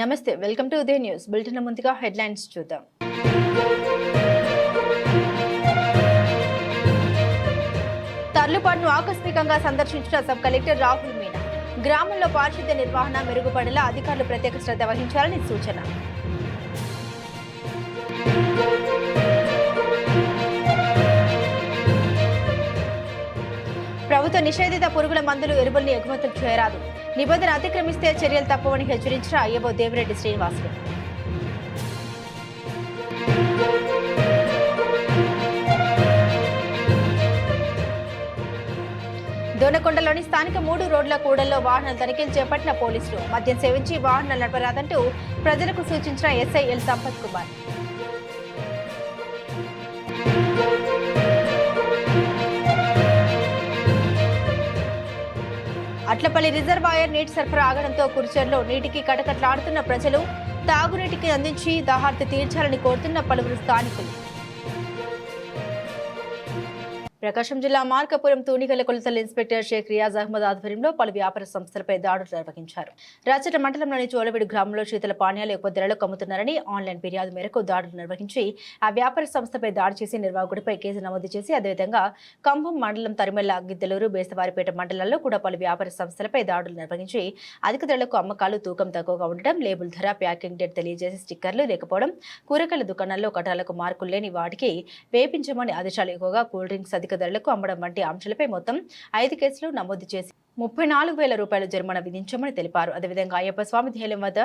నమస్తే welcome to Udaya news. Bulletin ముందుగా headlines చూద్దాం. తర్లుపాడును ఆకస్మికంగా సందర్శించిన సబ్ కలెక్టర్ రాహుల్ మీనా గ్రామంలో పారిశుద్ధ్య నిర్వహణ మెరుగుపడేలా అధికారులు ప్రత్యేక శ్రద్ధ వహించాలని సూచన. ప్రభుత్వ నిషేధిత పురుగుల మందులు ఎరువుల్ని ఎగుమతులు చేయరాదు. నిబంధన అతిక్రమిస్తే చర్యలు తప్పవని హెచ్చరించిన అయ్యబో దేవిరెడ్డి శ్రీనివాసులు. దొనకొండలోని స్థానిక మూడు రోడ్ల కూడల్లో వాహనాలు తనిఖీలు చేపట్టిన పోలీసులు మద్యం సేవించి వాహనాలు నడపరాదంటూ ప్రజలకు సూచించిన SI L Sampath Kumar. Atlapalli reservoir నీటి సరఫరా ఆగడంతో కుర్చర్లో నీటికి కటకట్లాడుతున్న ప్రజలు తాగునీటికి అందించి దాహార్తి తీర్చాలని కోరుతున్న పలువురు స్థానికులు. ప్రకాశం జిల్లా మార్కపురం తూనికల కొలతల ఇన్స్పెక్టర్ షేక్ రియాజ్ అహ్మద్ ఆధ్వర్యంలో పలు వ్యాపార సంస్థలపై దాడులు నిర్వహించారు. రాచట మండలంలోని చోళవిడి గ్రామంలో శీతల పానీయాలు ఎక్కువ ధరలకు అమ్ముతున్నారని ఆన్లైన్ ఫిర్యాదు మేరకు దాడులు నిర్వహించి ఆ వ్యాపార సంస్థపై దాడి చేసి నిర్వాహకుడిపై కేసు నమోదు చేసి అదేవిధంగా కంభం మండలం తరిమెల్ల గిద్దలూరు బేస్తవారిపేట మండలాల్లో కూడా పలు వ్యాపార సంస్థలపై దాడులు నిర్వహించి అధిక ధరలకు అమ్మకాలు తూకం తక్కువగా ఉండటం లేబుల్ ధర ప్యాకింగ్ డేట్ తెలియజేసే స్టిక్కర్లు లేకపోవడం కూరగాయల దుకాణాల్లో కటాలకు మార్కులు లేని వాటికి వేపించమని ఆదేశాలు ఎక్కువగా కూల్ డ్రింక్స్ అధిక ధరలకు అమ్మడం వంటి అంశాలపై మొత్తం ఐదు కేసులు నమోదు చేసి ముప్పై నాలుగు వేల రూపాయల జరిమానా విధించామని తెలిపారు. అదేవిధంగా అయ్యప్ప స్వామి ధ్యేయం వద్ద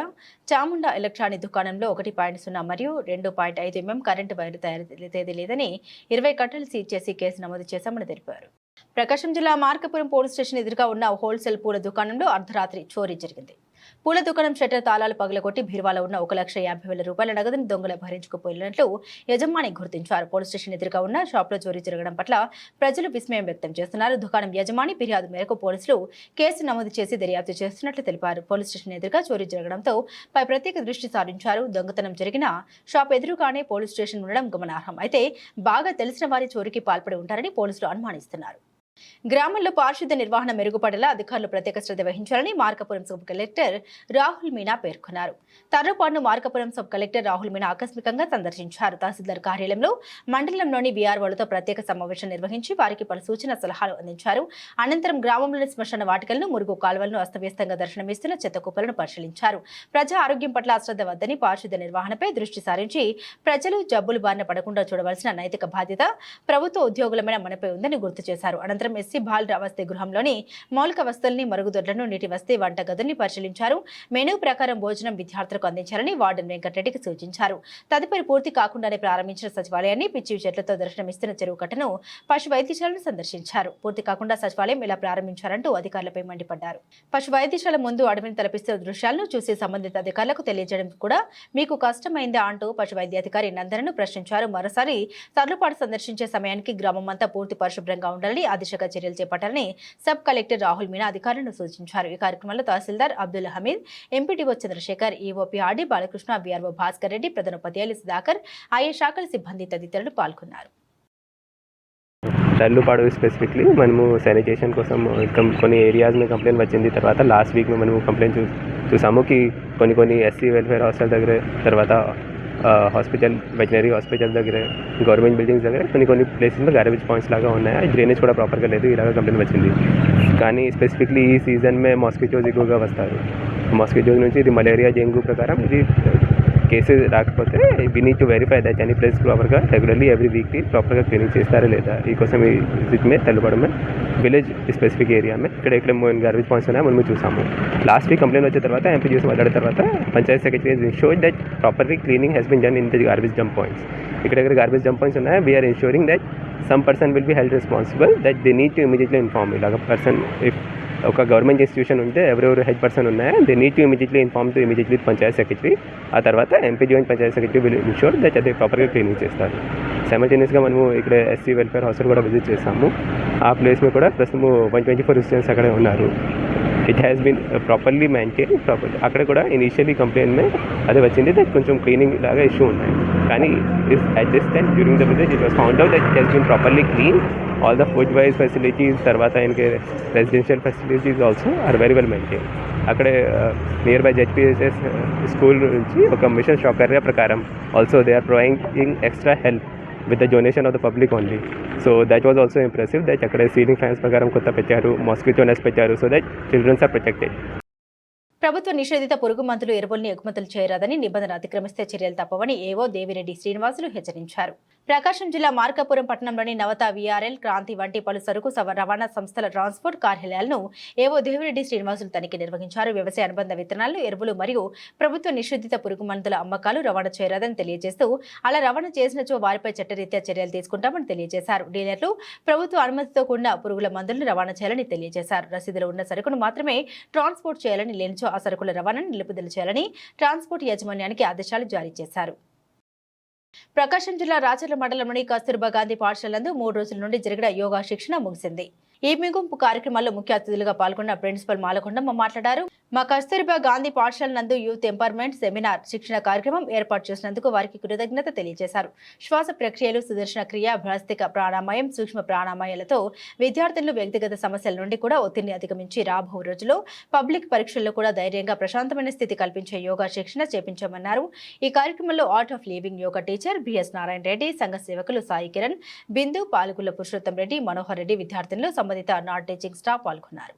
చాముండా ఎలక్ట్రానిక్ దుకాణంలో ఒకటి పాయింట్ సున్నా మరియు రెండు పాయింట్ ఐదు ఎంఎం కరెంటు వైర్లు తయారు తేదీ లేదని ఇరవై కట్టలు సీజ్ చేసి కేసు నమోదు చేశామని తెలిపారు. ప్రకాశం జిల్లా మార్కపురం పోలీస్ స్టేషన్ ఎదురుగా ఉన్న హోల్సేల్ పూల దుకాణంలో అర్ధరాత్రి చోరీ జరిగింది. పూల దుకాణం షట్టర్ తాళాలు పగలగొట్టి బీరువాలో ఉన్న ఒక లక్ష యాభై వేల రూపాయల నగదును దొంగలు భరించుకుపోయినట్లు యజమాని గుర్తించారు. పోలీస్ స్టేషన్ ఎదురుగా ఉన్న షాప్లో చోరీ జరగడం పట్ల ప్రజలు విస్మయం వ్యక్తం చేస్తున్నారు. దుకాణం యజమాని ఫిర్యాదు మేరకు పోలీసులు కేసు నమోదు చేసి దర్యాప్తు చేస్తున్నట్లు తెలిపారు. పోలీస్ స్టేషన్ ఎదురుగా చోరీ జరగడంతో పై ప్రత్యేక దృష్టి సారించారు. దొంగతనం జరిగిన షాప్ ఎదురుగానే పోలీస్ స్టేషన్ ఉండడం గమనార్హం. అయితే బాగా తెలిసిన వారి చోరీకి పాల్పడి ఉంటారని పోలీసులు అనుమానిస్తున్నారు. గ్రామంలో పారిశుద్ధ్య నిర్వహణ మెరుగుపడేలా అధికారులు ప్రత్యేక శ్రద్ధ వహించాలని మార్కపురం సబ్ కలెక్టర్ రాహుల్ మీనా పేర్కొన్నారు. తర్రపాడును మార్కపురం సబ్ కలెక్టర్ రాహుల్ మీనా ఆకస్మికంగా సందర్శించారు. తహసీల్దార్ కార్యాలయంలో మండలంలోని వీఆర్ఓలతో ప్రత్యేక సమావేశం నిర్వహించి వారికి పలు సూచన సలహాలు అందించారు. అనంతరం గ్రామంలోని శ్మశాన వాటికలను మురుగు కాలువలను అస్తవ్యస్తంగా దర్శనమిస్తున్న చెత్త కుప్పలను పరిశీలించారు. ప్రజా ఆరోగ్యం పట్ల అశ్రద్ధ వద్దని పారిశుద్ధ్య నిర్వహణపై దృష్టి సారించి ప్రజలు జబ్బులు బారిన పడకుండా చూడవలసిన నైతిక బాధ్యత ప్రభుత్వ ఉద్యోగులమైన మనపై ఉందని గుర్తు చేశారు. అనంతరం ఎస్సీ బాల్ వసతి గృహంలోని మౌలిక వస్తువుల్ని మరుగుదొడ్లను నీటి వసతి వంట గదుల్ని పరిశీలించారు. మెనూ ప్రకారం భోజనం విద్యార్థులకు అందించాలని వార్డెన్ వెంకటరెడ్డికి సూచించారు. తదుపరి పూర్తి కాకుండానే ప్రారంభించిన సచివాలయాన్ని పిచ్చి చెట్లతో దర్శనమిస్తున్న చెరువు కట్టను పశు వైద్యశాలను సందర్శించారు. పూర్తి కాకుండా సచివాలయం ఇలా ప్రారంభించారంటూ అధికారులపై మండిపడ్డారు. పశు వైద్యశాల ముందు అడవిని తలపిస్తున్న దృశ్యాలను చూసి సంబంధిత అధికారులకు తెలియజేయడం కూడా మీకు కష్టమైందా అంటూ పశు వైద్యాధికారి నందనను ప్రశ్నించారు. మరోసారి తర్లుపాటు సందర్శించే సమయానికి గ్రామం అంతా పూర్తి పరిశుభ్రంగా ఉండాలని ఆ దిశగా చర్యలు చేపట్టాలని సబ్ కలెక్టర్ రాహుల్ మీనా అధికారులను సూచించారు. ఈ కార్యక్రమంలో tahsildar Abdul Hamid MPTO Chandrashekar EOP RD Balakrishna BRO Bhaskar Reddy ప్రధాన ఉపాధ్యాయులు సుధాకర్ ఆయా శాఖల సిబ్బంది తదితరులు పాల్గొన్నారు. టల్లుపాడు స్పెసిఫిక్లీ మనము శానిటేషన్ కోసం కొన్ని ఏరియాస్ మీద కంప్లైంట్ వచ్చింది. తర్వాత లాస్ట్ వీక్ మనము కంప్లైంట్ చూ చూసాము. కి కొన్ని కొన్ని ఎస్సీ వెల్ఫేర్ హాస్టల్ దగ్గర తర్వాత హాస్పిటల్ వెటనరీ హాస్పిటల్ దగ్గర గవర్నమెంట్ బిల్డింగ్స్ దగ్గర కొన్ని కొన్ని ప్లేసెస్లో గార్బేజ్ పాయింట్స్ లాగా ఉన్నాయి. డ్రైనేజ్ కూడా ప్రాపర్గా లేదు ఇలాగ కంప్లైంట్ వచ్చింది. కానీ స్పెసిఫిక్లీ ఈ సీజన్ మే మాస్కిటోస్ ఎక్కువగా వస్తారు మాస్కిటోస్ నుంచి ఇది మలేరియా డెంగ్యూ ప్రకారం ఇది కేసెస్ రాకపోతే we need to verify that any place ప్రాపర్గా రెగ్యులర్లీ ఎవ్రీ వీక్లీ ప్రాపర్గా క్లీనింగ్ చేస్తారా లేదా? ఈ కోసం ఈ విజిట్ మే తెల్లబడం విలేజ్ స్పెసిఫిక్ ఏరియా మే. ఇక్కడ ఇక్కడ గార్బేజ్ పాయింట్స్ ఉన్నాయి మనం చూసాము. లాస్ట్ వీక్ కంప్లైంట్ వచ్చిన తర్వాత ఎంపీ చూసి మాట్లాడిన తర్వాత panchayat secretary show that properly cleaning has been done in the garbage dump points ఇక్కడ ఇక్కడ గార్బేజ్ జంప్ పాయింట్స్ ఉన్నాయి we're ensuring that some person will be health responsible that they need to immediately inform ఇలాగ person if ఒక government institution ఉంటే ఎవరెవరు head person ఉన్నాయో they need to immediately inform to immediately panchayat secretary ఆ తర్వాత MP joint panchayat secretary will ensure that అదే ప్రాపర్గా cleaning చేస్తారు. సైమల్టేనియస్గా మనము ఇక్కడ ఎస్సీ వెల్ఫేర్ హాస్టల్ కూడా విజిట్ చేసాము ఆ ప్లేస్ మీద కూడా ప్రస్తుతం వన్ ట్వంటీ ఫోర్ స్టూడెంట్స్ అక్కడే ఉన్నారు. It has been properly maintain properly అక్కడ కూడా ఇనిషియలీ కంప్లైంట్ మే అదే వచ్చింది. దట్ కొంచెం క్లీనింగ్ లాగా ఇష్యూ ఉన్నాయి. కానీ at this time during the visit it was found out that it has been properly clean all the food wise facilities తర్వాత ఆయనకి residential facilities also are very well maintain అక్కడే near by ZPSS school నుంచి ఒక machine సౌకర్య ప్రకారం also they are providing extra help with the donation of the public only so that was also impressive that అక్కడ ceiling fans ప్రకారం కొత్త పెట్టారు mosquito Nes పెట్టారు so that childrens are protected ప్రభుత్వ నిషేధిత పురుగు మందులు ఎరువుల్ని ఎగుమతులు చేయరాదని నిబంధన అతిక్రమిస్తే చర్యలు తప్పవని ఏవో దేవిరెడ్డి శ్రీనివాసులు హెచ్చరించారు. ప్రకాశం జిల్లా మార్కాపురం పట్టణంలోని నవత విఆర్ఎల్ క్రాంతి వంటి పలు సరుకు రవాణా సంస్థల ట్రాన్స్పోర్ట్ కార్యాలయాలను ఏవో దేవిరెడ్డి శ్రీనివాసులు తనిఖీ నిర్వహించారు. వ్యవసాయ అనుబంధ విత్తనాలు ఎరువులు మరియు ప్రభుత్వ నిషేధిత పురుగు మందుల అమ్మకాలు రవాణా చేయరాదని తెలియజేస్తూ అలా రవాణా చేసినచో వారిపై చట్టరీత్యా చర్యలు తీసుకుంటామని తెలియజేశారు. డీలర్లు ప్రభుత్వ అనుమతితో కూడిన పురుగుల మందులను రవాణా చేయాలని తెలియజేశారు. రసీదులో ఉన్న సరుకును మాత్రమే ట్రాన్స్పోర్ట్ చేయాలని లేనిచో ఆ సరుకుల రవాణాను నిలుపుదల చేయాలని ట్రాన్స్పోర్ట్ యాజమాన్యానికి ఆదేశాలు జారీ చేశారు. ప్రకాశం జిల్లా రాచర్ల మండలంలోని కస్తూర్బా గాంధీ పాఠశాలందు మూడు రోజుల నుండి జరిగిన యోగా శిక్షణ ముగిసింది. ఈ మిగుంపు కార్యక్రమాల్లో ముఖ్య అతిథులుగా పాల్గొన్న ప్రిన్సిపల్ మాలకొండమ్మ మాట్లాడారు. మా కస్తూర్బా గాంధీ పాఠశాల నందు యూత్ ఎంపవర్మెంట్ సెమినార్ శిక్షణ కార్యక్రమం ఏర్పాటు చేసినందుకు వారికి కృతజ్ఞత తెలియజేశారు. శ్వాస ప్రక్రియలు సుదర్శన క్రియ భ్రాస్తిక ప్రాణామయం సూక్ష్మ ప్రాణామయాలతో విద్యార్థులు వ్యక్తిగత సమస్యల నుండి కూడా ఒత్తిడిని అధిగమించి రాబో రోజుల్లో పబ్లిక్ పరీక్షల్లో కూడా ధైర్యంగా ప్రశాంతమైన స్థితి కల్పించే యోగా శిక్షణ చేపించామన్నారు. ఈ కార్యక్రమంలో art of living yoga teacher BS Narayana Reddy సంఘ సేవకులు సాయి కిరణ్ బిందు పాలకుల పురుషోత్తం రెడ్డి మనోహర్ రెడ్డి విద్యార్థులు సంబంధిత నాన్ టీచింగ్ స్టాఫ్ పాల్గొన్నారు.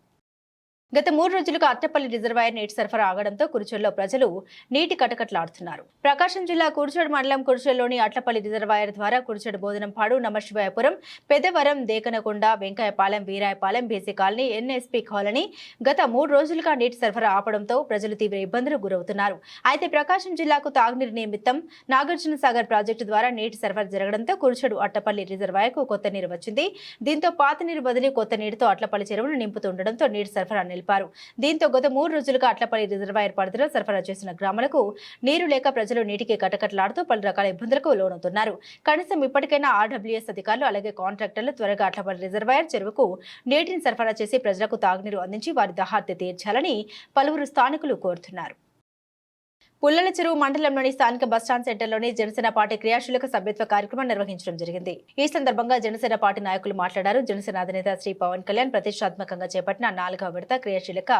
గత మూడు రోజులుగా అట్టపల్లి రిజర్వాయర్ నీటి సరఫరా ఆగడంతో కురుచోల్లో ప్రజలు నీటి కటకట్లాడుతున్నారు. ప్రకాశం జిల్లా కురుచోడు మండలం కురుచోల్లోని అట్లపల్లి రిజర్వాయర్ ద్వారా Kuruchodu Bodhanampadu Namasivayapuram Pedavaram Dekanakonda Venkayyapalem Veerayapalem BC colony NSP colony గత మూడు రోజులుగా నీటి సరఫరా ఆపడంతో ప్రజలు తీవ్ర ఇబ్బందులకు గురవుతున్నారు. అయితే ప్రకాశం జిల్లాకు తాగునీరు నిమిత్తం నాగార్జున సాగర్ ప్రాజెక్టు ద్వారా నీటి సరఫరా జరగడంతో కురుచోడు అట్టపల్లి రిజర్వాయర్కు కొత్త నీరు వచ్చింది. దీంతో పాత నీరు బదిలీ కొత్త నీటితో అట్లపల్లి చెరువును నింపుతుండడంతో నీటి సరఫరా నిలిపారు దీంతో గత మూడు రోజులుగా అట్లపల్లి రిజర్వాయర్ పరిధిలో సరఫరా చేసిన గ్రామాలకు నీరు లేక ప్రజలు నీటికి కటకట్లాడుతూ పలు రకాల ఇబ్బందులకు లోనవుతున్నారు. కనీసం ఇప్పటికైనా ఆర్డబ్ల్యూఎస్ అధికారులు అలాగే కాంట్రాక్టర్లు త్వరగా అట్లపల్లి రిజర్వాయర్ చెరువుకు నీటిని సరఫరా చేసి ప్రజలకు తాగునీరు అందించి వారి దహార్తి తీర్చాలని పలువురు స్థానికులు కోరుతున్నారు. పుల్లల చెరువు మండలంలోని స్థానిక బస్టాండ్ సెంటర్లోని జనసేన పార్టీ క్రియాశీలక సభ్యత్వ కార్యక్రమం నిర్వహించడం జరిగింది. ఈ సందర్భంగా జనసేన పార్టీ నాయకులు మాట్లాడారు. జనసేన అధినేత శ్రీ పవన్ కళ్యాణ్ ప్రతిష్టాత్మకంగా చేపట్టిన నాలుగవ విడత క్రియాశీలక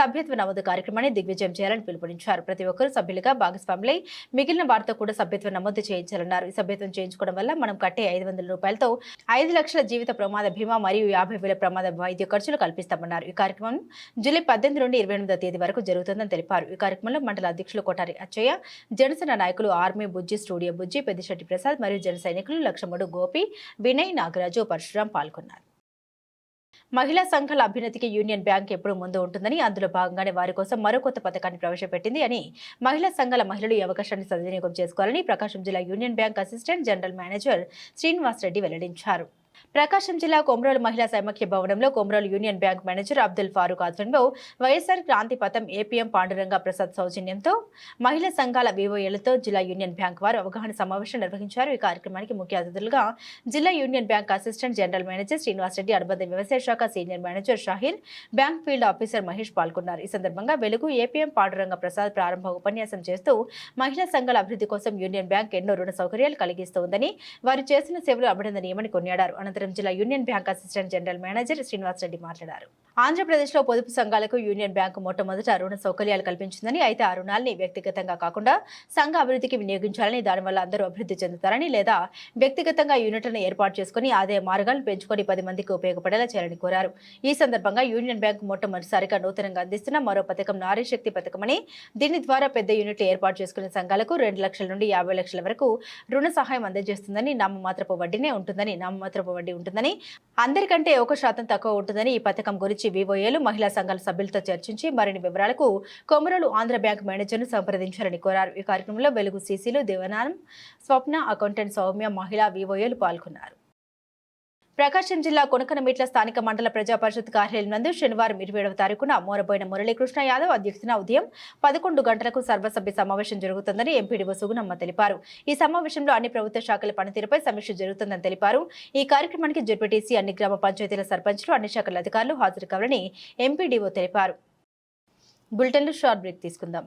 సభ్యత్వ నమోదు కార్యక్రమాన్ని దిగ్విజయం చేయాలని పిలుపునిచ్చారు. ప్రతి ఒక్కరూ సభ్యులుగా భాగస్వాములై మిగిలిన వారితో కూడా సభ్యత్వం నమోదు చేయించాలన్నారు. ఈ సభ్యత్వం చేయించుకోవడం వల్ల మనం కట్టే ఐదు వందల రూపాయలతో ఐదు లక్షల జీవిత ప్రమాద బీమా మరియు యాభై వేల ప్రమాద వైద్య ఖర్చులు కల్పిస్తామన్నారు. ఈ కార్యక్రమం జూలై పద్దెనిమిది నుండి ఇరవై తేదీ వరకు జరుగుతుందని తెలిపారు. ఈ కార్యక్రమంలో మండల అధ్యక్షులు కొటారి అచ్చయ్య జనసేన నాయకులు ఆర్మీ బుజ్జి స్టూడియో బుజ్జి పెద్దిశెట్టి ప్రసాద్ మరియు జన సైనికులు లక్ష్మణుడు గోపి వినయ్ నాగరాజు పరశురాం పాల్గొన్నారు. మహిళా సంఘాల అభ్యున్నతికి యూనియన్ బ్యాంక్ ఎప్పుడు ముందు ఉంటుందని అందులో భాగంగానే వారి కోసం మరో కొత్త పథకాన్ని ప్రవేశపెట్టింది అని మహిళా సంఘాల మహిళలు ఈ అవకాశాన్ని సద్వినియోగం చేసుకోవాలని ప్రకాశం జిల్లా Union Bank assistant general manager Srinivas Reddy వెల్లడించారు. ప్రకాశం జిల్లా కొమరోలు మహిళా సైమఖ్య భవనంలో Komarolu Union Bank manager Abdul Farooq ఆధ్వర్యంలో వైఎస్ఆర్ క్రాంతి పథం ఏపీఎం పాండురంగ ప్రసాద్ సౌజన్యంతో మహిళా సంఘాల వివోఏలతో జిల్లా యూనియన్ బ్యాంక్ వారు అవగాహన సమావేశం నిర్వహించారు. ఈ కార్యక్రమానికి ముఖ్య అతిథులుగా జిల్లా Union Bank assistant general manager Srinivas Reddy అనుబంధ వ్యవసాయ శాఖ senior manager Shaheer bank field officer Mahesh పాల్గొన్నారు. ఈ సందర్భంగా వెలుగు ఏపీఎం పాండురంగ ప్రసాద్ ప్రారంభ ఉపన్యాసం చేస్తూ మహిళా సంఘాల అభివృద్ధి కోసం యూనియన్ బ్యాంక్ ఎన్నో రుణ సౌకర్యాలు కలిగిస్తోందని వారు చేసిన సేవలు అభినందనీయమని కొనియాడారు. అనంతరం జిల్లా Union Bank assistant general manager Srinivas Reddy మాట్లాడారు. ఆంధ్రప్రదేశ్లో పొదుపు సంఘాలకు యూనియన్ బ్యాంకు మొట్టమొదట రుణ సౌకర్యాలు కల్పించిందని అయితే ఆ రుణాల్ని వ్యక్తిగతంగా కాకుండా సంఘ అభివృద్ధికి వినియోగించాలని దానివల్ల అందరూ అభివృద్ధి చెందుతారని లేదా వ్యక్తిగతంగా యూనిట్లను ఏర్పాటు చేసుకుని ఆదాయ మార్గాలను పెంచుకొని పది మందికి ఉపయోగపడేలా చేయాలని కోరారు. ఈ సందర్భంగా యూనియన్ బ్యాంకు మొట్టమొదటిసారిగా నూతనంగా అందిస్తున్న మరో పథకం నారీశక్తి పథకమని దీని ద్వారా పెద్ద యూనిట్లు ఏర్పాటు చేసుకునే సంఘాలకు రెండు లక్షల నుండి యాభై లక్షల వరకు రుణ సహాయం అందజేస్తుందని నామమాత్రపు వడ్డీనే ఉంటుందని నామమాత్రపు వడ్డీ ఉంటుందని అందరికంటే ఒక శాతం తక్కువ ఉంటుందని ఈ పథకం గురించి వివోఏలు మహిళా సంఘాల సభ్యులతో చర్చించి మరిన్ని వివరాలకు కొమరలు ఆంధ్ర బ్యాంక్ మేనేజర్ను సంప్రదించాలని కోరారు. ఈ కార్యక్రమంలో వెలుగు సీసీలు దేవనానం స్వప్న అకౌంటెంట్ సౌమ్య మహిళా వివోఏలు పాల్గొన్నారు. ప్రకాశం జిల్లా కొనకనమిట్ల స్థానిక మండల ప్రజా పరిషత్ కార్యాలయం నందు శనివారం ఇరవై ఏడవ తారీఖున మోరబోయిన మురళీకృష్ణ యాదవ్ అధ్యక్షతన ఉదయం పదకొండు గంటలకు సర్వసభ్య సమావేశం జరుగుతుందని ఎంపీడీఓ సుగుణమ్మ తెలిపారు. ఈ సమావేశంలో అన్ని ప్రభుత్వ శాఖల పనితీరుపై సమీక్ష జరుగుతుందని తెలిపారు. ఈ కార్యక్రమానికి జడ్పీటీసీ అన్ని గ్రామ పంచాయతీల సర్పంచ్లు అన్ని శాఖల అధికారులు హాజరు కావాలని ఎంపీడీఓ తెలిపారు. బులెటిన్లు షార్ట్ బ్రేక్ తీసుకుందాం.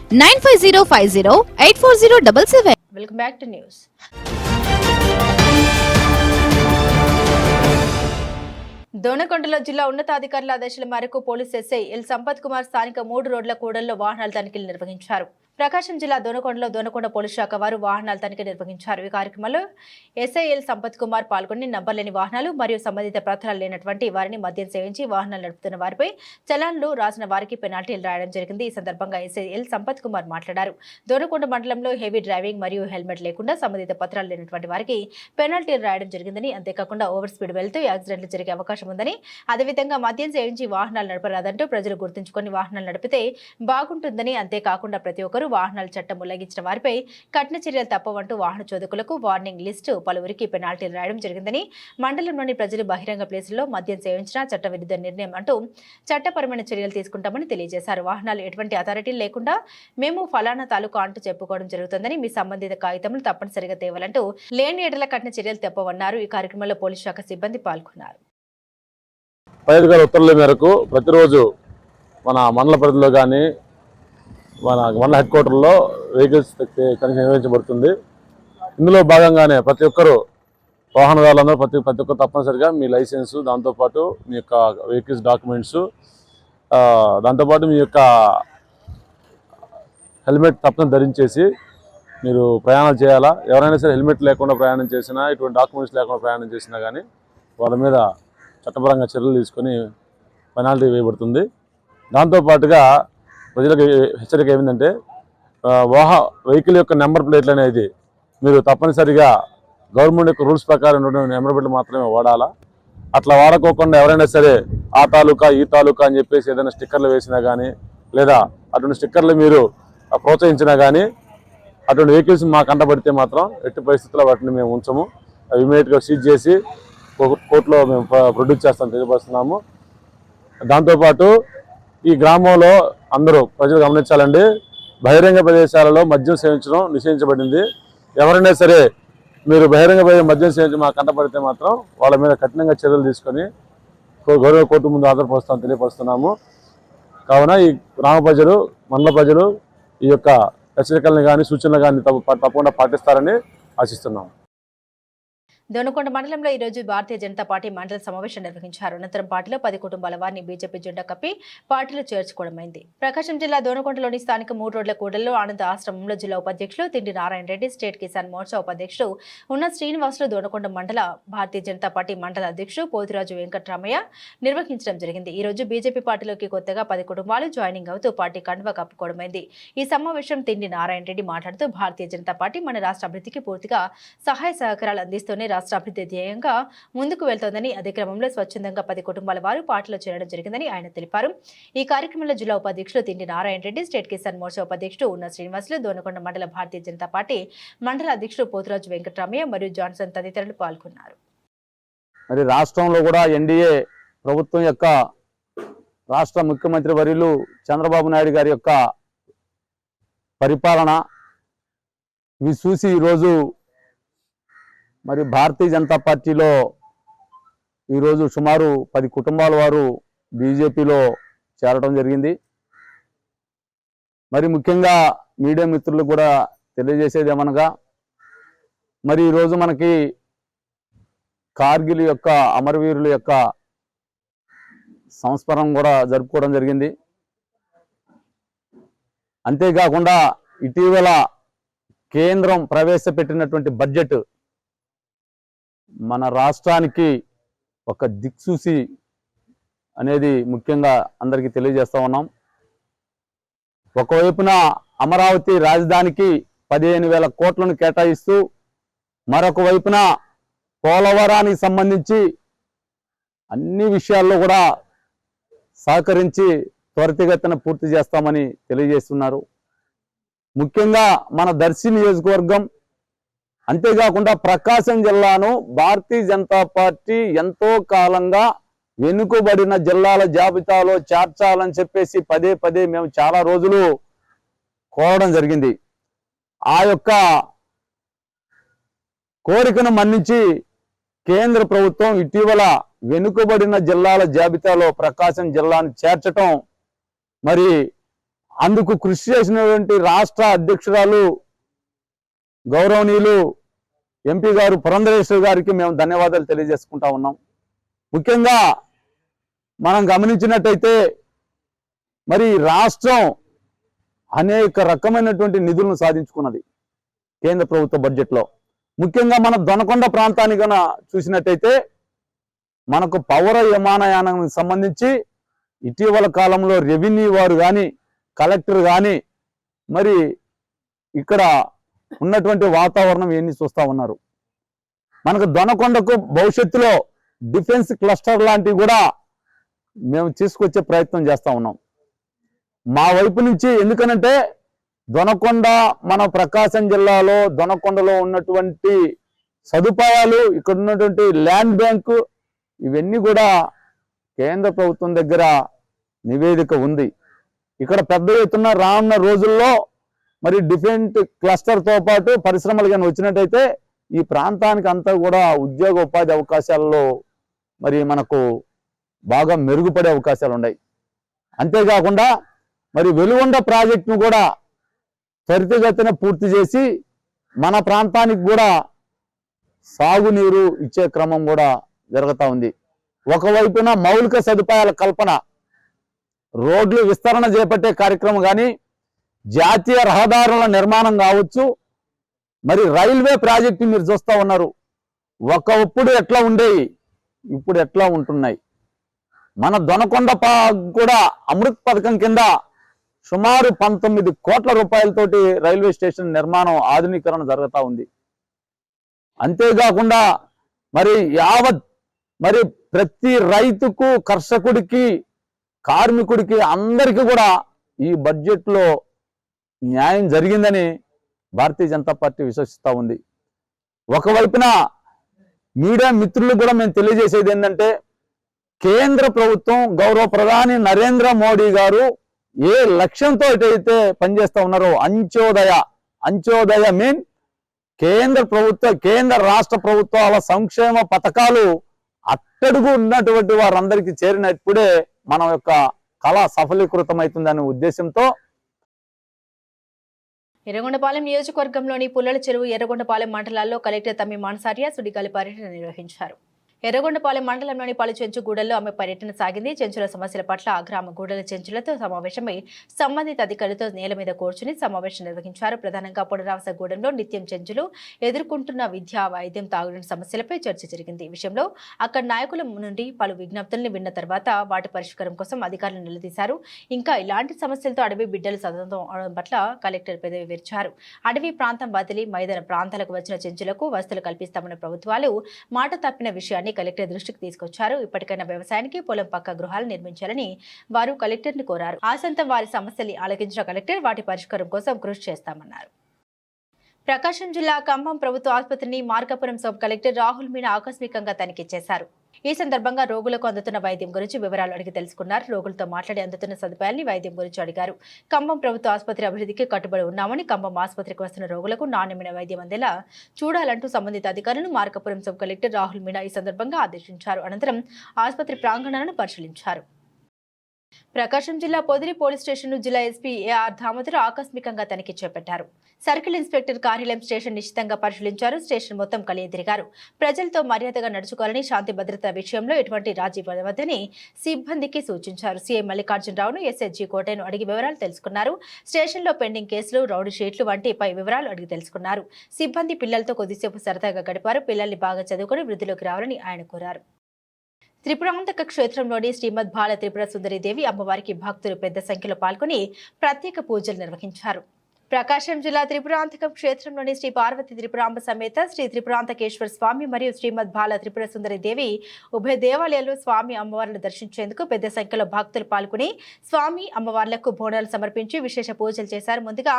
nine five zero five zero eight four zero double seven. Welcome back to news దోనకొండలో జిల్లా ఉన్నతాధికారుల ఆదేశాల మేరకు police SI L Sampath Kumar స్థానిక మూడు రోడ్ల కూడల్లో వాహనాల తనిఖీలు నిర్వహించారు. ప్రకాశం జిల్లా దోనకొండలో దోనకొండ పోలీస్ శాఖ వారు వాహనాల తనిఖీ నిర్వహించారు. ఈ కార్యక్రమంలో ఎస్ఐఎల్ సంపత్ కుమార్ పాల్గొని నంబర్ లేని వాహనాలు మరియు సంబంధిత పత్రాలు లేనటువంటి వారిని మద్యం సేవించి వాహనాలు నడుపుతున్న వారిపై చలాన్లు రాసిన వారికి పెనాల్టీలు రాయడం జరిగింది. ఈ సందర్భంగా ఎస్ఐఎల్ సంపత్ కుమార్ మాట్లాడారు. దోనకొండ మండలంలో హెవీ డ్రైవింగ్ మరియు హెల్మెట్ లేకుండా సంబంధిత పత్రాలు లేనటువంటి వారికి పెనాల్టీలు రాయడం జరిగిందని అంతేకాకుండా ఓవర్ స్పీడ్ వెళ్తూ యాక్సిడెంట్లు జరిగే అవకాశం ఉందని అదేవిధంగా మద్యం సేవించి వాహనాలు నడపరాదంటూ ప్రజలు గుర్తుంచుకొని వాహనాలు నడిపితే బాగుంటుందని అంతేకాకుండా ప్రతి ఒక్కరూ వాహనాల చట్టం ఉల్లంఘించిన వారిపై కఠిన చర్యలు తప్పవంటూ వాహన చోదకులకు వార్నింగ్ లిస్టు పలువురికి పెనాల్టీలు రాయడం జరిగిందని మండలంలోని ప్రజలు బహిరంగ ప్లేసుల్లో మద్యం సేవించిన చట్టవిరుద్ధ నిర్ణయం అంటూ చట్టపరమైన చర్యలు తీసుకుంటామని తెలియజేశారు. వాహనాలు ఎటువంటి అథారిటీ లేకుండా మేము ఫలానా తాలూకా అంటూ చెప్పుకోవడం జరుగుతుందని మీ సంబంధిత కాగితములు తప్పనిసరిగా తేవాలంటూ లేని ఎడల కఠిన చర్యలు తప్పవన్నారు. ఈ కార్యక్రమంలో పోలీస్ శాఖ సిబ్బంది పాల్గొన్నారు. ఉత్తర్వుల మేరకు ప్రతిరోజు మన మండల పరిధిలో కానీ మన మండల హెడ్ క్వార్టర్లో వెహికల్స్ కనీసం నిర్వహించబడుతుంది. ఇందులో భాగంగానే ప్రతి ఒక్కరు వాహనదారులందరూ ప్రతి ప్రతి ఒక్కరు తప్పనిసరిగా మీ లైసెన్సు దాంతోపాటు మీ యొక్క వెహికల్స్ డాక్యుమెంట్స్ దాంతోపాటు మీ యొక్క హెల్మెట్ తప్పని ధరించేసి మీరు ప్రయాణం చేయాలా? ఎవరైనా సరే హెల్మెట్ లేకుండా ప్రయాణం చేసినా ఇటువంటి డాక్యుమెంట్స్ లేకుండా ప్రయాణం చేసినా కానీ వాళ్ళ మీద చట్టపరంగా చర్యలు తీసుకొని పెనాల్టీ వేయబడుతుంది. దాంతోపాటుగా ప్రజలకు హెచ్చరిక ఏమిటంటే వాహ వెహికల్ యొక్క నెంబర్ ప్లేట్లు అనేది మీరు తప్పనిసరిగా గవర్నమెంట్ యొక్క రూల్స్ ప్రకారం ఉన్నటువంటి నెంబర్ ప్లేట్లు మాత్రమే వాడాలా? అట్లా వాడుకోకుండా ఎవరైనా సరే ఆ తాలూకా ఈ తాలూకా అని చెప్పేసి ఏదైనా స్టిక్కర్లు వేసినా కానీ లేదా అటువంటి స్టిక్కర్లు మీరు ప్రోత్సహించినా కానీ అటువంటి వెహికల్స్ మా కంటపడితే మాత్రం ఎట్టి పరిస్థితుల్లో వాటిని మేము ఉంచము. అవి ఇమీడియట్గా సీజ్ చేసి కో- కోర్టులో మేము ప్రొడ్యూస్ చేస్తాం తెలియపరుస్తున్నాము. దాంతోపాటు ఈ గ్రామంలో అందరూ ప్రజలు గమనించాలండి. బహిరంగ ప్రదేశాలలో మద్యం సేవించడం నిషేధించబడింది. ఎవరైనా సరే మీరు బహిరంగ ప్రదేశం మద్యం సేవించి మా కంటపడితే మాత్రం వాళ్ళ మీద కఠినంగా చర్యలు తీసుకొని కో- గౌరవ కోర్టు ముందు ఆధారపరుస్తాం తెలియపరుస్తున్నాము. కావున ఈ గ్రామ ప్రజలు మండల ప్రజలు ఈ యొక్క హెచ్చరికలను కానీ సూచనలు కానీ తప్పకుండా పాటిస్తారని ఆశిస్తున్నాం దొనకొండ మండలంలో ఈ రోజు భారతీయ జనతా పార్టీ మండల సమావేశం నిర్వహించారు. అనంతరం పార్టీలో పది కుటుంబాల వారిని బీజేపీ జెండా కప్పి పార్టీలో చేర్చుకోవడమైంది. ప్రకాశం జిల్లా దోనకొండలోని స్థానిక మూడు రోడ్ల కూడల్లో ఆనంద ఆశ్రమంలో జిల్లా ఉపాధ్యక్షులు తిండి నారాయణ రెడ్డి స్టేట్ కిసాన్ మోర్చా ఉపాధ్యక్షుడు ఉన్న శ్రీనివాసులు దోనకొండ మండల భారతీయ జనతా పార్టీ మండల అధ్యక్షుడు పోతిరాజు వెంకటరామయ్య నిర్వహించడం జరిగింది. ఈ రోజు బీజేపీ పార్టీలోకి కొత్తగా పది కుటుంబాలు జాయినింగ్ అవుతూ పార్టీ కండువ కప్పుకోవడమైంది. ఈ సమావేశం తిండి నారాయణ రెడ్డి మాట్లాడుతూ భారతీయ జనతా పార్టీ మన రాష్ట్ర అభివృద్ధికి పూర్తిగా సహాయ సహకారాలు అందిస్తూనే రాష్ట్ర అభివృద్ధి ధ్యేయంగా ముందుకు వెళ్తోందని అదే క్రమంలో స్వచ్ఛందంగా పది కుటుంబాల వారు పార్టీలో చేరడం జరిగిందని ఆయన తెలిపారు. ఈ కార్యక్రమంలో జిల్లా ఉపాధ్యక్షులు తిండి నారాయణ రెడ్డి స్టేట్ కిసాన్ మోర్చా ఉపాధ్యక్షుడు ఉన్న శ్రీనివాసులు దోనకొండ మండల భారతీయ జనతా పార్టీ మండల అధ్యక్షుడు పోతురాజు వెంకటరామయ్య మరియు జాన్సన్ తదితరులు పాల్గొన్నారు. మరి రాష్ట్రంలో కూడా ఎన్డీఏ ప్రభుత్వం యొక్క రాష్ట్ర ముఖ్యమంత్రి వర్యులు చంద్రబాబు నాయుడు గారి యొక్క పరిపాలన ఇవి చూసి ఈరోజు మరి భారతీయ జనతా పార్టీలో ఈరోజు సుమారు పది కుటుంబాల వారు బీజేపీలో చేరడం జరిగింది. మరి ముఖ్యంగా మీడియా మిత్రులు కూడా తెలియజేసేది ఏమనగా మరి ఈరోజు మనకి కార్గిల్ యొక్క అమరవీరుల యొక్క సంస్మరణ కూడా జరుపుకోవడం జరిగింది. అంతేకాకుండా ఇటీవల కేంద్రం ప్రవేశపెట్టినటువంటి బడ్జెట్ మన రాష్ట్రానికి ఒక దిక్సూసి అనేది ముఖ్యంగా అందరికీ తెలియజేస్తూ ఉన్నాం. ఒకవైపున అమరావతి రాజధానికి పదిహేను వేల కోట్లను కేటాయిస్తూ మరొక వైపున పోలవరానికి సంబంధించి అన్ని విషయాల్లో కూడా సహకరించి త్వరితగతిన పూర్తి చేస్తామని తెలియజేస్తున్నారు. ముఖ్యంగా మన దర్శి నియోజకవర్గం అంతేకాకుండా ప్రకాశం జిల్లాను భారతీయ జనతా పార్టీ ఎంతో కాలంగా వెనుకబడిన జిల్లాల జాబితాలో చేర్చాలని చెప్పేసి పదే పదే మేము చాలా రోజులు కోరడం జరిగింది. ఆ యొక్క కోరికను మన్నించి కేంద్ర ప్రభుత్వం ఇటీవల వెనుకబడిన జిల్లాల జాబితాలో ప్రకాశం జిల్లాను చేర్చటం మరి అందుకు కృషి చేసినటువంటి రాష్ట్ర అధ్యక్షురాలు గౌరవనీయులు ఎంపీ గారు పురంధరేశ్వర్ గారికి మేము ధన్యవాదాలు తెలియజేసుకుంటా ఉన్నాం. ముఖ్యంగా మనం గమనించినట్టయితే మరి రాష్ట్రం అనేక రకమైనటువంటి నిధులను సాధించుకున్నది కేంద్ర ప్రభుత్వ బడ్జెట్లో. ముఖ్యంగా మన దొనకొండ ప్రాంతాన్ని కనుక చూసినట్టయితే మనకు పౌర విమానయానానికి సంబంధించి ఇటీవల కాలంలో రెవెన్యూ వారు కానీ కలెక్టర్ కానీ మరి ఇక్కడ ఉన్నటువంటి వాతావరణం ఇవన్నీ చూస్తూ ఉన్నారు. మనకు దొనకొండకు భవిష్యత్తులో డిఫెన్స్ క్లస్టర్ లాంటివి కూడా మేము తీసుకొచ్చే ప్రయత్నం చేస్తూ ఉన్నాం. మా వైపు నుంచి ఎందుకనంటే దొనకొండ మన ప్రకాశం జిల్లాలో దొనకొండలో ఉన్నటువంటి సదుపాయాలు ఇక్కడ ఉన్నటువంటి ల్యాండ్ బ్యాంకు ఇవన్నీ కూడా కేంద్ర ప్రభుత్వం దగ్గర నివేదిక ఉంది. ఇక్కడ పెద్ద ఎత్తున రానున్న రోజుల్లో మరి డిఫరెంట్ క్లస్టర్తో పాటు పరిశ్రమలు కానీ వచ్చినట్టయితే ఈ ప్రాంతానికి అంతా కూడా ఉద్యోగ ఉపాధి అవకాశాల్లో మరి మనకు బాగా మెరుగుపడే అవకాశాలు ఉన్నాయి. అంతేకాకుండా మరి వెలుగొండ ప్రాజెక్టును కూడా త్వరితగతిన పూర్తి చేసి మన ప్రాంతానికి కూడా సాగునీరు ఇచ్చే క్రమం కూడా జరుగుతూ ఉంది. ఒకవైపున మౌలిక సదుపాయాల కల్పన రోడ్లు విస్తరణ చేపట్టే కార్యక్రమం కానీ జాతీయ రహదారుల నిర్మాణం కావచ్చు. మరి రైల్వే ప్రాజెక్టు మీరు చూస్తూ ఉన్నారు. ఒకప్పుడు ఎట్లా ఉండేవి? ఇప్పుడు ఎట్లా ఉంటున్నాయి? మన దొనకొండ పా- కూడా అమృత్ పథకం కింద సుమారు పంతొమ్మిది కోట్ల రూపాయలతోటి రైల్వే స్టేషన్ నిర్మాణం ఆధునీకరణ జరుగుతూ ఉంది. అంతేకాకుండా మరి యావత్ మరి ప్రతి రైతుకు కర్షకుడికి కార్మికుడికి అందరికీ కూడా ఈ బడ్జెట్లో న్యాయం జరిగిందని భారతీయ జనతా పార్టీ విశ్వసిస్తూ ఉంది. ఒకవైపున మీడియా మిత్రులు కూడా మేము తెలియజేసేది ఏంటంటే కేంద్ర ప్రభుత్వం గౌరవ ప్రధాని నరేంద్ర మోడీ గారు ఏ లక్ష్యంతో ఎటైతే పనిచేస్తూ ఉన్నారో అంత్యోదయ అంత్యోదయ మీన్ కేంద్ర ప్రభుత్వ కేంద్ర రాష్ట్ర ప్రభుత్వాల సంక్షేమ పథకాలు అట్టడుగు ఉన్నటువంటి వారందరికీ చేరినప్పుడే మన యొక్క కళ సఫలీకృతమవుతుందనే ఉద్దేశంతో ఎర్రగొండపాలెం నియోజకవర్గంలోని పుల్లల చెరువు ఎర్రగొండపాలెం మండలాల్లో కలెక్టర్ తమ్మి మానసార్య సుడిగాలి పర్యటన నిర్వహించారు. ఎర్రగొండపాలెం మండలంలోని పలు చెంచుగూడల్లో ఆమె పర్యటన సాగింది. చెంచుల సమస్యల పట్ల ఆ గ్రామ గూడల చెంచులతో సమావేశమై సంబంధిత అధికారులతో నేల మీద కూర్చుని సమావేశం నిర్వహించారు. ప్రధానంగా పునరావాసగూడెంలో నిత్యం చెంచులు ఎదుర్కొంటున్న విద్యా వైద్యం తాగుడు సమస్యలపై చర్చ జరిగింది. ఈ విషయంలో అక్కడ నాయకుల నుండి పలు విజ్ఞప్తులను విన్న తర్వాత వాటి పరిష్కారం కోసం అధికారులు నిలదీశారు. ఇంకా ఇలాంటి సమస్యలతో అడవి బిడ్డలు సదంతం అవడం పట్ల కలెక్టర్ పెదవి విరిచారు. అడవి ప్రాంతం బదిలీ మైదాన ప్రాంతాలకు వచ్చిన చెంచులకు వసతులు కల్పిస్తామన్న ప్రభుత్వాలు మాట తప్పిన విషయాన్ని కలెక్టర్ దృష్టికి తీసుకొచ్చారు. ఇప్పటికైనా వ్యవసాయానికి పొలం పక్క గృహాలు నిర్మించాలని వారు కలెక్టర్ని కోరారు. ఆసంతం వారి సమస్యల్ని ఆలకించిన కలెక్టర్ వాటి పరిష్కారం కోసం కృషి చేస్తామన్నారు. ప్రకాశం జిల్లా ఖమ్మం ప్రభుత్వ ఆసుపత్రిని మార్కాపురం సబ్ కలెక్టర్ రాహుల్ మీనా ఆకస్మికంగా తనిఖీ చేశారు. ఈ సందర్భంగా రోగులకు అందుతున్న వైద్యం గురించి వివరాలు అడిగి తెలుసుకున్నారు. రోగులతో మాట్లాడి అందుతున్న సదుపాయాన్ని వైద్యం గురించి అడిగారు. ఖమ్మం ప్రభుత్వ ఆసుపత్రి అభివృద్ధికి కట్టుబడి ఉన్నామని ఖమ్మం ఆసుపత్రికి వస్తున్న రోగులకు నాణ్యమైన వైద్యం అందేలా చూడాలంటూ సంబంధిత అధికారులను మార్కాపురం సబ్ కలెక్టర్ రాహుల్ మీనా ఈ సందర్భంగా ఆదేశించారు. అనంతరం ఆసుపత్రి ప్రాంగణాలను పరిశీలించారు. ప్రకాశం జిల్లా పొదిరి పోలీస్ స్టేషన్ జిల్లా ఎస్పీ ఏఆర్ దామోదర్ ఆకస్మికంగా తనిఖీ చేపట్టారు. సర్కిల్ ఇన్స్పెక్టర్ కార్యాలయం స్టేషన్ నిశ్చితంగా పరిశీలించారు. స్టేషన్ మొత్తం కలియదిరిగారు ప్రజలతో మర్యాదగా నడుచుకోవాలని శాంతి భద్రత విషయంలో ఎటువంటి రాజీ పడవద్దని సిబ్బందికి సూచించారు. సీఎం మల్లికార్జునరావును ఎస్ఎస్జీ కోటను అడిగి వివరాలు తెలుసుకున్నారు. స్టేషన్లో పెండింగ్ కేసులు రౌడీ షీట్లు వంటి పై వివరాలు అడిగి తెలుసుకున్నారు. సిబ్బంది పిల్లలతో కొద్దిసేపు సరదాగా గడిపారు. పిల్లల్ని బాగా చదువుకుని వృద్ధిలోకి రావాలని ఆయన కోరారు. త్రిపురాంతక క్షేత్రంలోని శ్రీమద్ బాల త్రిపుర సుందరిదేవి అమ్మవారికి భక్తులు పెద్ద సంఖ్యలో పాల్గొని ప్రత్యేక పూజలు నిర్వహించారు. ప్రకాశం జిల్లా త్రిపురాంతకం క్షేత్రంలోని శ్రీ పార్వతి త్రిపురాంబ సమేత శ్రీ త్రిపురాంతకేశ్వర స్వామి మరియు శ్రీమద్ బాల త్రిపుర సుందరి దేవి ఉభయ దేవాలయాల్లో స్వామి అమ్మవారిని దర్శించేందుకు పెద్ద సంఖ్యలో భక్తులు పాల్గొని స్వామి అమ్మవార్లకు బోనాలు సమర్పించి విశేష పూజలు చేశారు. ముందుగా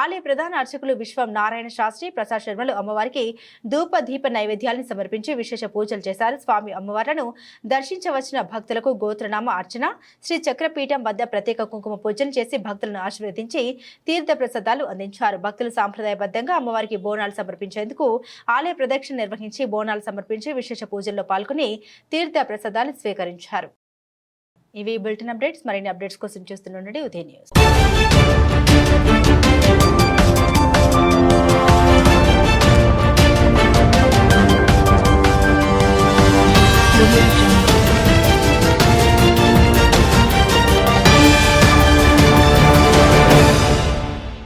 ఆలయ ప్రధాన అర్చకులు విశ్వం నారాయణ శాస్త్రి ప్రసాద్ శర్మలు అమ్మవారికి ధూప దీప నైవేద్యాలను సమర్పించి విశేష పూజలు చేశారు. స్వామి అమ్మవార్లను దర్శించవచ్చిన భక్తులకు గోత్రనామ అర్చన శ్రీ చక్రపీఠం వద్ద ప్రత్యేక కుంకుమ పూజలు చేసి భక్తులను ఆశీర్వదించి తీర్థ ప్రసాదాలు ప్రసాదాలు అందించారు. భక్తులు సాంప్రదాయబద్ధంగా అమ్మవారికి బోనాలు సమర్పించేందుకు ఆలయ ప్రదక్షిణ నిర్వహించి బోనాలు సమర్పించి విశేష పూజల్లో పాల్గొని తీర్థ ప్రసాదాలు స్వీకరించారు. ఇవి బులెటిన్ అప్డేట్స్. మరిన్ని అప్డేట్స్ కోసం చూస్తుండండి ఉదయ న్యూస్.